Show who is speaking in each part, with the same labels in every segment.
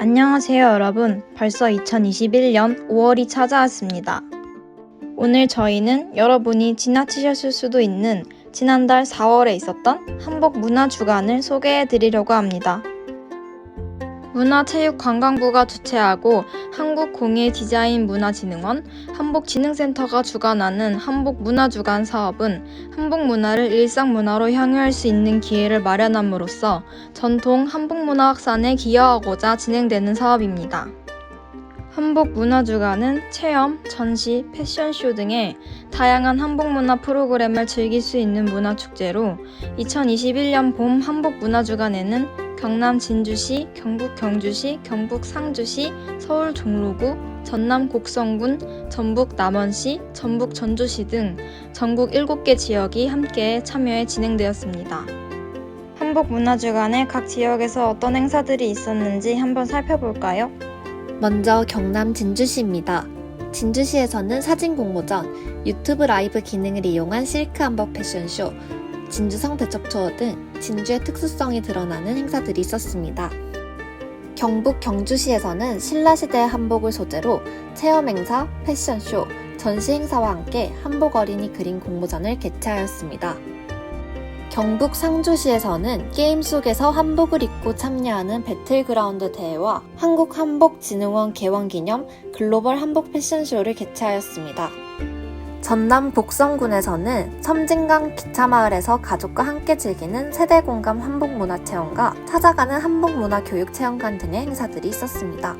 Speaker 1: 안녕하세요, 여러분. 벌써 2021년 5월이 찾아왔습니다. 오늘 저희는 여러분이 지나치셨을 수도 있는 지난달 4월에 있었던 한복 문화 주간을 소개해 드리려고 합니다. 문화체육관광부가 주최하고 한국공예디자인문화진흥원, 한복진흥센터가 주관하는 한복문화주간 사업은 한복문화를 일상문화로 향유할 수 있는 기회를 마련함으로써 전통 한복문화 확산에 기여하고자 진행되는 사업입니다. 한복 문화주간은 체험, 전시, 패션쇼 등의 다양한 한복 문화 프로그램을 즐길 수 있는 문화축제로 2021년 봄 한복 문화주간에는 경남 진주시, 경북 경주시, 경북 상주시, 서울 종로구, 전남 곡성군, 전북 남원시, 전북 전주시 등 전국 7개 지역이 함께 참여해 진행되었습니다. 한복 문화주간에 각 지역에서 어떤 행사들이 있었는지 한번 살펴볼까요?
Speaker 2: 먼저 경남 진주시입니다. 진주시에서는 사진 공모전, 유튜브 라이브 기능을 이용한 실크 한복 패션쇼, 진주성 대첩 투어 등 진주의 특수성이 드러나는 행사들이 있었습니다. 경북 경주시에서는 신라시대 한복을 소재로 체험 행사, 패션쇼, 전시 행사와 함께 한복 어린이 그림 공모전을 개최하였습니다. 경북 상주시에서는 게임 속에서 한복을 입고 참여하는 배틀그라운드 대회와 한국한복진흥원 개원 기념 글로벌 한복 패션쇼를 개최하였습니다. 전남 곡성군에서는 섬진강 기차마을에서 가족과 함께 즐기는 세대 공감 한복문화체험과 찾아가는 한복문화교육체험관 등의 행사들이 있었습니다.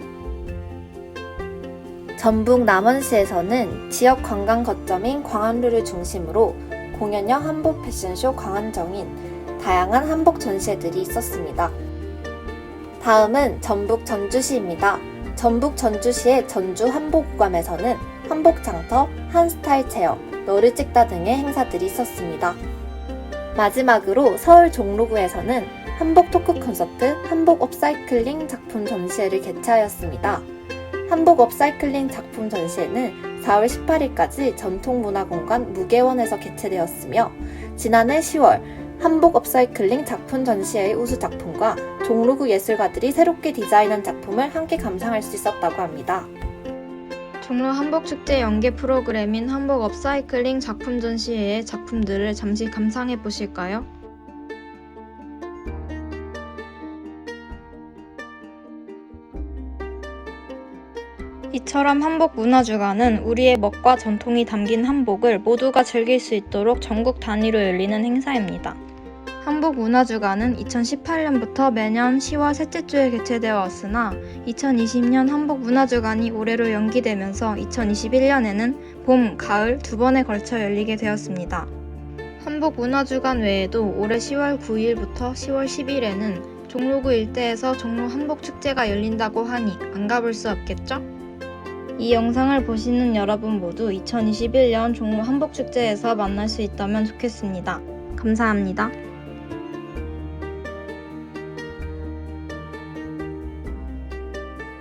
Speaker 2: 전북 남원시에서는 지역 관광 거점인 광안루를 중심으로 공연형 한복 패션쇼 광안정인 다양한 한복 전시회들이 있었습니다. 다음은 전북 전주시입니다. 전북 전주시의 전주 한복관에서는 한복 장터, 한스타일 체험, 너를 찍다 등의 행사들이 있었습니다. 마지막으로 서울 종로구에서는 한복 토크 콘서트, 한복 업사이클링 작품 전시회를 개최하였습니다. 한복 업사이클링 작품 전시회는 4월 18일까지 전통문화공간 무계원에서 개최되었으며 지난해 10월 한복 업사이클링 작품 전시회의 우수 작품과 종로구 예술가들이 새롭게 디자인한 작품을 함께 감상할 수 있었다고 합니다.
Speaker 1: 종로 한복축제 연계 프로그램인 한복 업사이클링 작품 전시회의 작품들을 잠시 감상해 보실까요? 이처럼 한복 문화주간은 우리의 멋과 전통이 담긴 한복을 모두가 즐길 수 있도록 전국 단위로 열리는 행사입니다. 한복 문화주간은 2018년부터 매년 10월 셋째 주에 개최되어 왔으나 2020년 한복 문화주간이 올해로 연기되면서 2021년에는 봄, 가을 두 번에 걸쳐 열리게 되었습니다. 한복 문화주간 외에도 올해 10월 9일부터 10월 10일에는 종로구 일대에서 종로 한복축제가 열린다고 하니 안 가볼 수 없겠죠? 이 영상을 보시는 여러분 모두 2021년 종로 한복축제에서 만날 수 있다면 좋겠습니다. 감사합니다.